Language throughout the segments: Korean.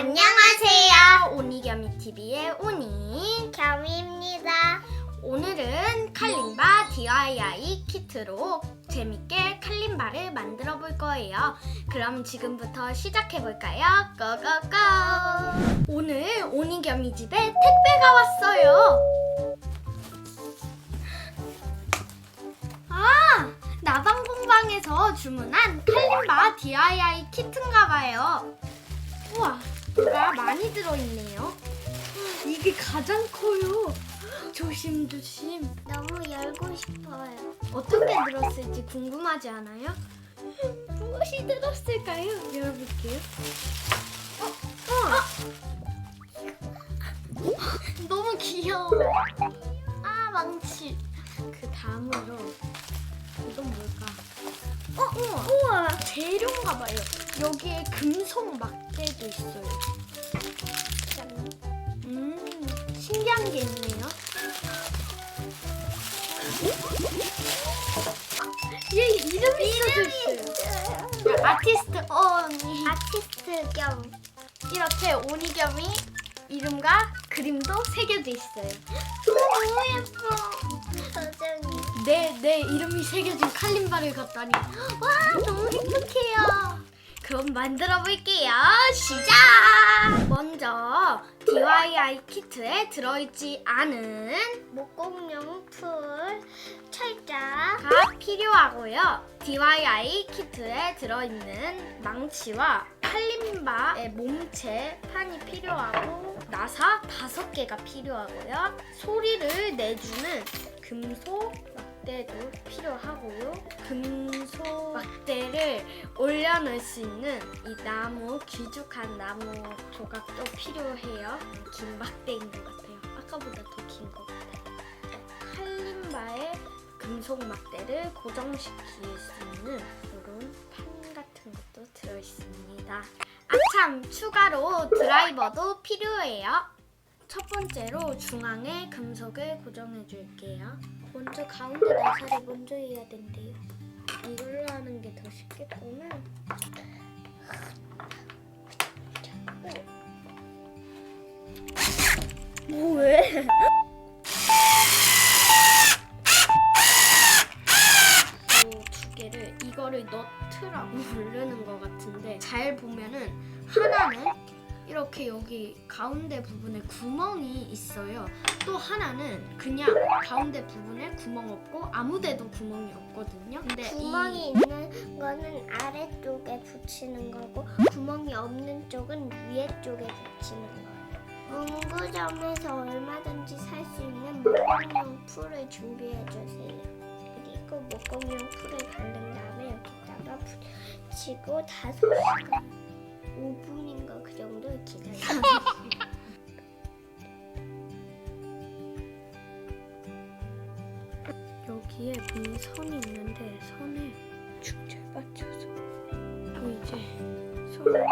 안녕하세요. 오니겸이 TV의 오니. 겸입니다. 오늘은 칼림바 DIY 키트로 재밌게 칼림바를 만들어 볼 거예요. 그럼 지금부터 시작해 볼까요? 고고고! 오늘 오니겸이 집에 택배가 왔어요. 아, 나방공방에서 주문한 칼림바 DIY 키트인가 봐요. 우와, 뭐가 많이 들어있네요. 이게 가장 커요. 조심조심. 너무 열고 싶어요. 어떻게 들었을지 궁금하지 않아요? 무엇이 들었을까요? 열어볼게요. 어, 어. 너무 귀여워. 아 망치. 그 다음으로 이건 뭘까? 어, 우와. 우와. 재료인가 봐요. 여기에 금속 막대도 있어요. 음, 신기한 게 있네요. 얘 이름이 써져 있어요. 아티스트 언니. 아티스트 겸 이렇게 오니겸이 이름과 그림도 새겨져 있어요. 너무 예뻐. 내, 내 이름이 새겨진 칼림바를 갖다니. 와, 너무 행복해요. 그럼 만들어 볼게요. 시작! 먼저 DIY 키트에 들어있지 않은 목공용 풀, 철자, 가 필요하고요. DIY 키트에 들어있는 망치와 칼림바의 몸체 판이 필요하고 나사 다섯 개가 필요하고요. 소리를 내주는 금속 막대도 필요하고요. 금속 막대를 올려놓을 수 있는 이 나무 길쭉한 나무 조각도 필요해요. 긴 막대인 것 같아요. 아까보다 더 긴 것 같아요. 칼림바에 금속 막대를 고정시킬 수 있는 이런 판 같은 것도 들어있습니다. 아참 추가로 드라이버도 필요해요. 첫 번째로 중앙에 금속을 고정해 줄게요. 먼저 가운데 나사를 먼저 해야 된대요. 이걸로 하는 게 더 쉽겠구나. 뭐 왜? 두 개를 이거를 너트라고 부르는 것 같은데 잘 보면은 하나는 이렇게 여기 가운데 부분에 구멍이 있어요. 또 하나는 그냥 가운데 부분에 구멍 없고 아무데도 구멍이 없거든요. 근데 구멍이 이 있는 거는 아래쪽에 붙이는 거고 구멍이 없는 쪽은 위에 쪽에 붙이는 거예요. 문구점에서 얼마든지 살 수 있는 목공용 풀을 준비해 주세요. 그리고 목공용 풀을 바른 다음에 여기다가 붙이고 다섯 시간 5분인가 그 정도 기다려요. 여기에 보면 선이 있는데 축잘 맞춰서 그리고 이제 손으로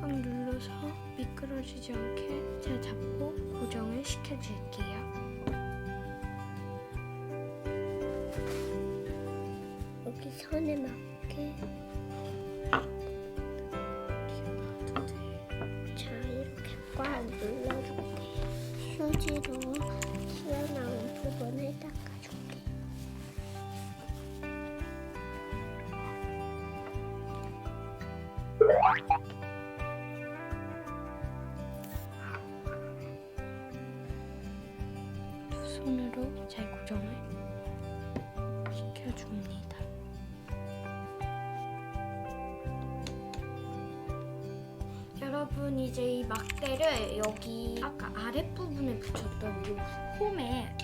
꽉 눌러서 미끄러지지 않게 잘 잡고 고정을 시켜줄게요. 여기 선에 맞게 휴지로 튀어나온 부분을 닦아줄게요. 두 손으로 잘 고정을 시켜줍니다. 여러분 이제 이 막대를 여기 아까 아랫부분에 붙였던 이 홈에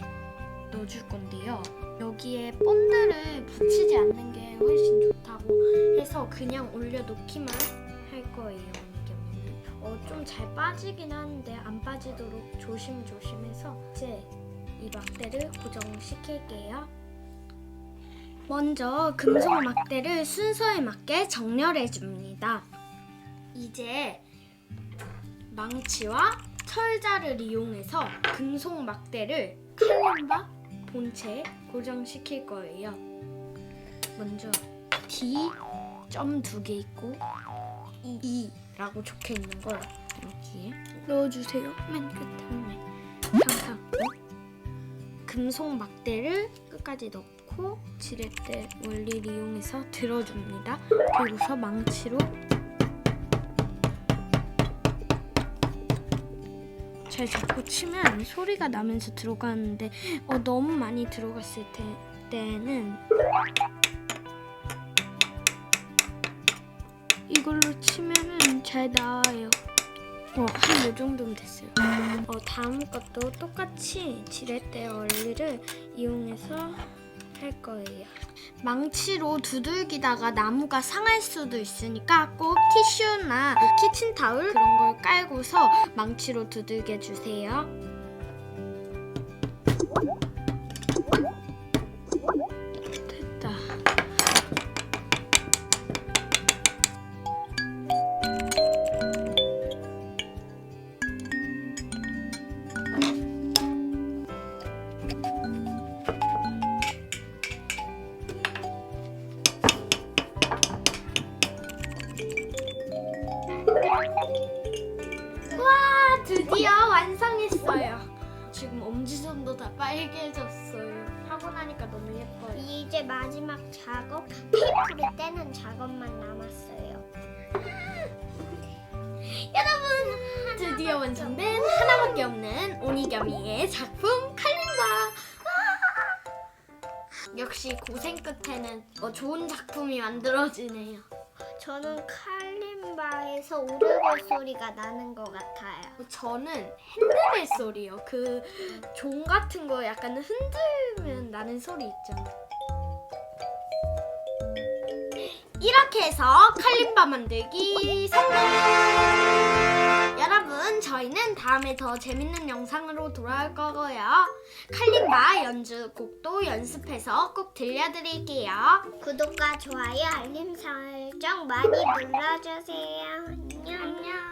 넣어줄 건데요. 여기에 본드를 붙이지 않는 게 훨씬 좋다고 해서 그냥 올려놓기만 할 거예요. 어, 좀 잘 빠지긴 하는데 안 빠지도록 조심조심해서 이제 이 막대를 고정시킬게요. 먼저 금속 막대를 순서에 맞게 정렬해 줍니다. 이제 망치와 철자를 이용해서 금속 막대를 칼림바 본체에 고정시킬 거예요. 먼저 D 점 두 개 있고 이 2라고 적혀 있는 걸 여기에 넣어주세요. 맨 끝에 감사하고 금속 막대를 끝까지 넣고 지렛대 원리를 이용해서 들어줍니다. 그리고서 망치로 잘 잡고 치면 소리가 나면서 들어가는데 어, 너무 많이 들어갔을 때, 때는 이걸로 치면은 잘 나와요. 어, 한 요 정도면 됐어요. 어, 다음 것도 똑같이 지렛대 원리를 이용해서 할 거예요. 망치로 두들기다가 나무가 상할 수도 있으니까 꼭 티슈나 키친타올 그런 걸 깔고서 망치로 두들겨 주세요. 와 드디어 완성했어요. 지금 엄지손도 다 빨개졌어요. 하고 나니까 너무 예뻐요. 이제 마지막 작업 테이프를 떼는 작업만 남았어요. 여러분 드디어 완성된 하나밖에 없는 오니가미의 작품 칼림바. 와! 역시 고생 끝에는 어, 좋은 작품이 만들어지네요. 저는 칼림바 에서 오르골 소리가 나는 것 같아요. 저는 핸드벨 소리요. 그 종 같은 거 약간 흔들면 나는 소리 있잖아. 이렇게 해서 칼림바 만들기 성공! 여러분 저희는 다음에 더 재밌는 영상으로 돌아올 거고요. 칼림바 연주 곡도 연습해서 꼭 들려드릴게요. 구독과 좋아요, 알림 설정 많이 눌러주세요. 안녕. 안녕.